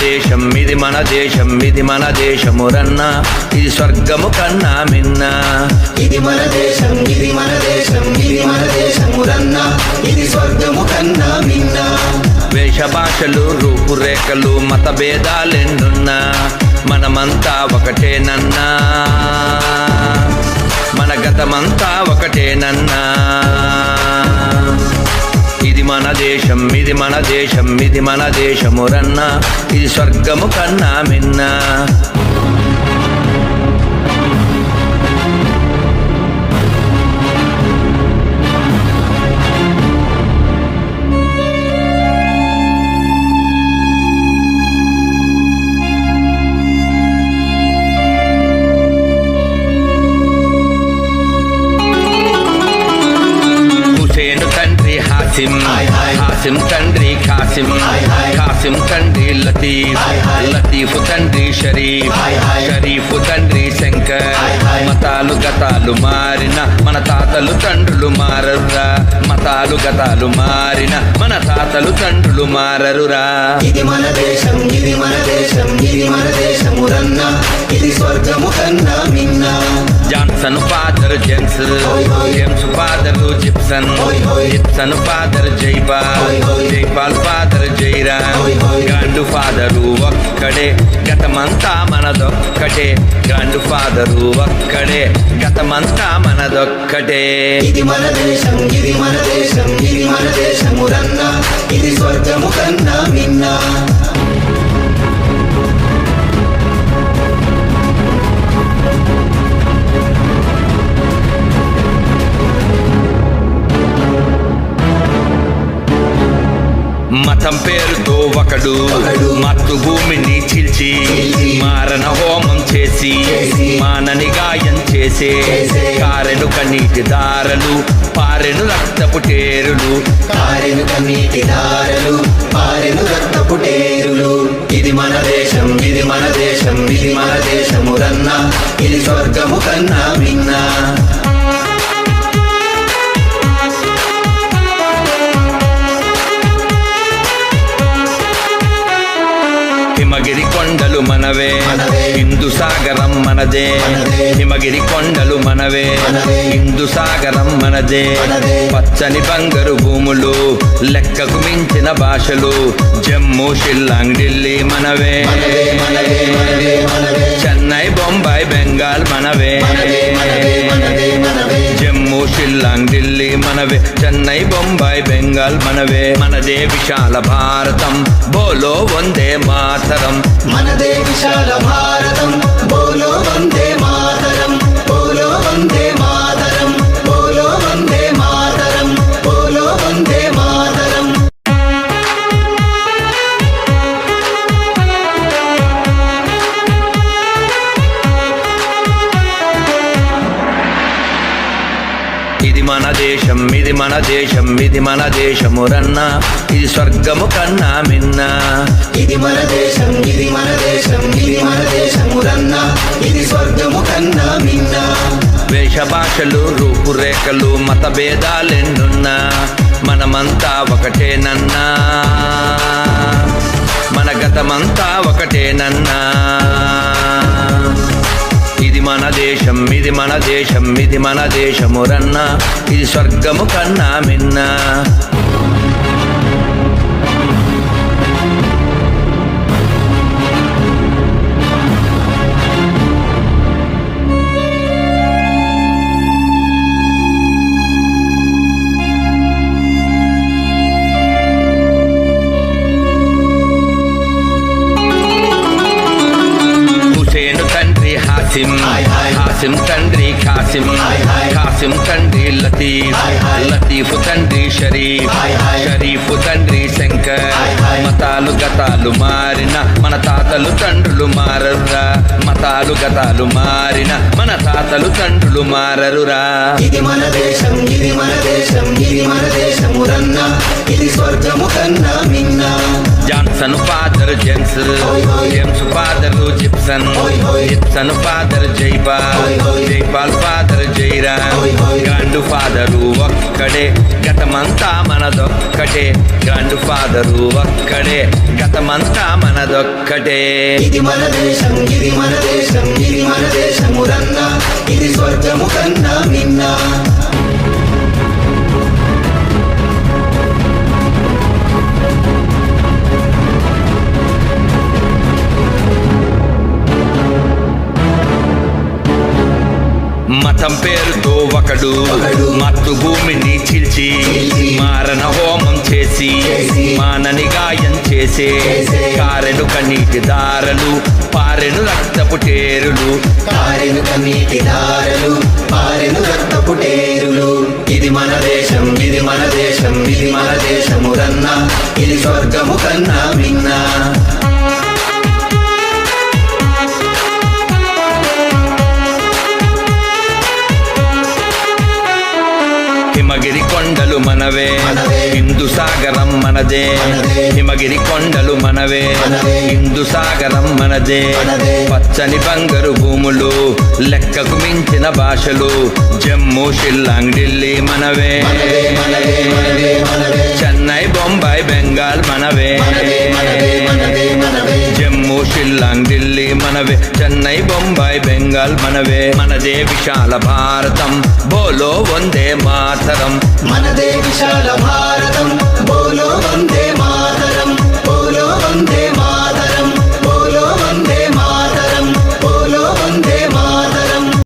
దేశం ఇది మన దేశం ఇది మన దేశమురన్న ఇది స్వర్గము కన్నా మిన్న. ఇది మన దేశం ఇది మన దేశం ఇది మన దేశమురన్న ఇది స్వర్గము కన్నా మిన్న. వేష భాషలు రూపురేఖలు మత భేదాలెన్నున్నా మనమంతా ఒకటేనన్నా మన గతమంతా ఒకటేనన్నా ఇది మన దేశం ఇది మన దేశం ఇది మన దేశమురన్న ఇది స్వర్గము కన్నా మిన్నా. తండ్రి హాసిం తండ్రి ఖాసిం హాయ్ ఖాసిం తండ్రి లతీఫ్ లతీఫ్ తండ్రి షరీఫ్ షరీఫ్ తండ్రి శంకర్. మతాలు గతాలు మారిన మన తాతలు తండ్రులు మారరురా. మతాలు గతాలు మారిన మన తాతలు తండ్రులు మారరురా. ఇది మన దేశం ఇది మన దేశం ఇది మన దేశమురన్న ఇది స్వర్గము కన్నా మిన్న. Johnson father James James father Jipson Jipson father Jaipal Jaipal father Jairam హోయ్ గాండు ఫాదరు ఒక్కడే గతమంతా మనదొక్కటే గాండు ఫాదరు ఒక్కడే గతమంతా మనదొక్కటే. ఇది మన దేశం ఇది మన దేశం ఇది మన దేశమురన్న ఇది స్వర్గము కన్నా మిన్న. మతం పేరుతో ఒకడు. మత్తు భూమిని చీల్చి. మారణ హోమం చేసి. మానని గాయం చేసే. కారెను కన్నీటి దారలు పారెను రక్తపు టేరులు కారెను కన్నీటి దారలు పారెను రక్తపు టేరులు ఇది మన దేశం ఇది మన దేశం ఇది మన దేశమురన్న ఇది స్వర్గము కన్నా మిన్న మనదే. హిమగిరి కొండలు మనవే. హిందూ సాగరం మనదే. పచ్చని బంగారు భూములు లెక్కకు మించిన భాషలు జమ్మూ షిల్లాంగ్ ఢిల్లీ మనవే. చెన్నై బొంబాయి బెంగాల్ మనవే. జమ్మూ షిల్లాంగ్ ఢిల్లీ మనవే. చెన్నై బొంబాయి బెంగాల్ మనవే. మనదే విశాల భారతం. బోలో వందే మాతరం. మనదే విశాల భారతం. బోలో దేశం ఇది మన దేశం ఇది మన దేశమురన్న ఇది స్వర్గము కన్నా మిన్న. ఇది మన దేశం ఇది మన దేశం ఇది మన దేశమురన్న ఇది స్వర్గము కన్నా మిన్న. వేష భాషలు రూపురేఖలు మత భేదాలెన్నున్నా మనమంతా ఒకటేనన్నా. మన గతమంతా ఒకటేనన్నా. మన దేశం ఇది మన దేశం ఇది మన దేశమురన్న ఇది స్వర్గము కన్నా మిన్నా. కాసిం హాసిం తండ్రి ఖాసిం ఖాసిం తండ్రి లతీఫ్ లతీఫ్ తండ్రి షరీఫ్ షరీఫ్ తండ్రి శంకర్. మతాలు గతాలు మారిన మన తాతలు తండ్రులు మారరురా. మతాలు గతాలు మారిన మన తాతలు తండ్రులు మారరురా. ఇది మన దేశం ఇది మన దేశం ఇది మన దేశమురన్న ఇది స్వర్గము కన్నా మిన్న జాన్సన్ ఫాదర్ హోయ్. James father Jipson. Jipson father Jaipal. Jaipal father Jairam grandfather ఒక్కడే గతమంతా మనదొక్కటే గ్రాండ్ ఫాదరు ఒక్కడే గతమంతా మనదొక్కటే ఇది మన దేశం ఇది మన దేశం ఇది మన దేశము రన్న ఇది స్వర్గము కన్నా నిన్న మతం పేరుతో ఒకడు ఒకడు మత్తు భూమిని చీల్చి మారణ హోమం చేసి మానని గాయం చేసే కారెడు కారెను కన్నీటి దారలు పారెను రక్తపు టేరులు. కారెను కన్నీటి దారలు పారెను రక్తపు టేరులు. ఇది మన దేశం ఇది మన దేశం ఇది మన దేశము రన్న. ఇది స్వర్గము కన్నా మిన్నా. మనదే. హిమగిరి కొండలు మనవే. హిందూ సాగరం మనదే. మనదే. పచ్చని బంగారు భూములు లెక్కకు మించిన భాషలు. జమ్మూ షిల్లాంగ్ ఢిల్లీ మనవే మనవే మనవే మనవే. షిల్లాంగ్ ఢిల్లీ మనవే చెన్నై బొంబాయి బెంగాల్ మనవే. మనదే విశాల భారతం బోలో వందే మాతరం. మనదే విశాల భారతం బోలో వందే